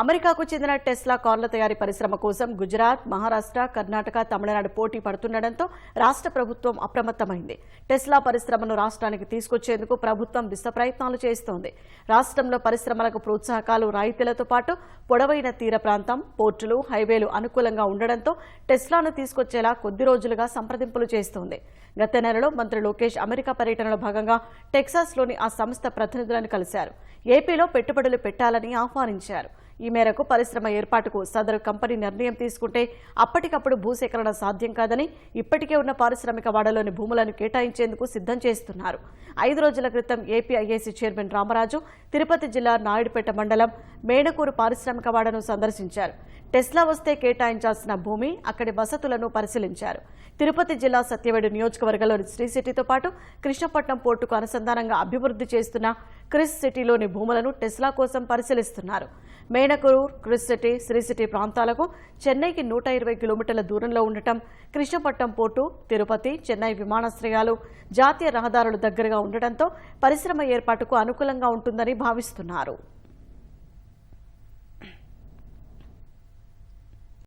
అమెరికాకు చెందిన టెస్లా కార్ల తయారీ పరిశ్రమ కోసం గుజరాత్ మహారాష్ట్ర కర్ణాటక తమిళనాడు పోటీ పడుతుండటంతో రాష్ట్ర ప్రభుత్వం అప్రమత్తమైంది. టెస్లా పరిశ్రమను రాష్ట్రానికి తీసుకొచ్చేందుకు ప్రభుత్వం దిశ ప్రయత్నాలు చేస్తోంది. రాష్ట్రంలో పరిశ్రమలకు ప్రోత్సాహకాలు రాయితీలతో పాటు పొడవైన తీర ప్రాంతం పోర్టులు హైవేలు అనుకూలంగా ఉండడంతో టెస్లాను తీసుకొచ్చేలా కొద్ది రోజులుగా సంప్రదింపులు చేస్తోంది. గత నెలలో మంత్రి లోకేష్ అమెరికా పర్యటనలో భాగంగా టెక్సాస్లోని ఆ సంస్థ ప్రతినిధులను కలిశారు. ఏపీలో పెట్టుబడులు పెట్టాలని ఆహ్వానించారు. ఈ మేరకు పరిశ్రమ ఏర్పాటుకు సదరు కంపెనీ నిర్ణయం తీసుకుంటే అప్పటికప్పుడు భూసేకరణ సాధ్యం కాదని ఇప్పటికే ఉన్న పారిశ్రామిక వాడలోని భూములను కేటాయించేందుకు సిద్ధం చేస్తున్నారు. ఐదు రోజుల క్రితం ఏపీఐఏసీ చైర్మన్ రామరాజు తిరుపతి జిల్లా నాయుడుపేట మండలం మేడకూరు పారిశ్రామిక వాడను సందర్శించారు. టెస్లా వస్తే కేటాయించాల్సిన భూమి అక్కడి వసతులను పరిశీలించారు. తిరుపతి జిల్లా సత్యవేడు నియోజకవర్గంలోని శ్రీసిటీతో పాటు కృష్ణపట్నం పోర్టుకు అనుసంధానంగా అభివృద్ధి చేస్తున్న క్రిస్ సిటీలోని భూములను టెస్లా కోసం పరిశీలిస్తున్నారు. Menakuru Chris city Sri city ప్రాంతాలకు చెన్నైకి నూట ఇరవై కిలోమీటర్ల దూరంలో ఉండటం కృష్ణపట్నం పోర్టు తిరుపతి చెన్నై విమానాశ్రయాలు జాతీయ రహదారులు దగ్గరగా ఉండటంతో పరిశ్రమ ఏర్పాటుకు అనుకూలంగా ఉంటుందని భావిస్తున్నారు.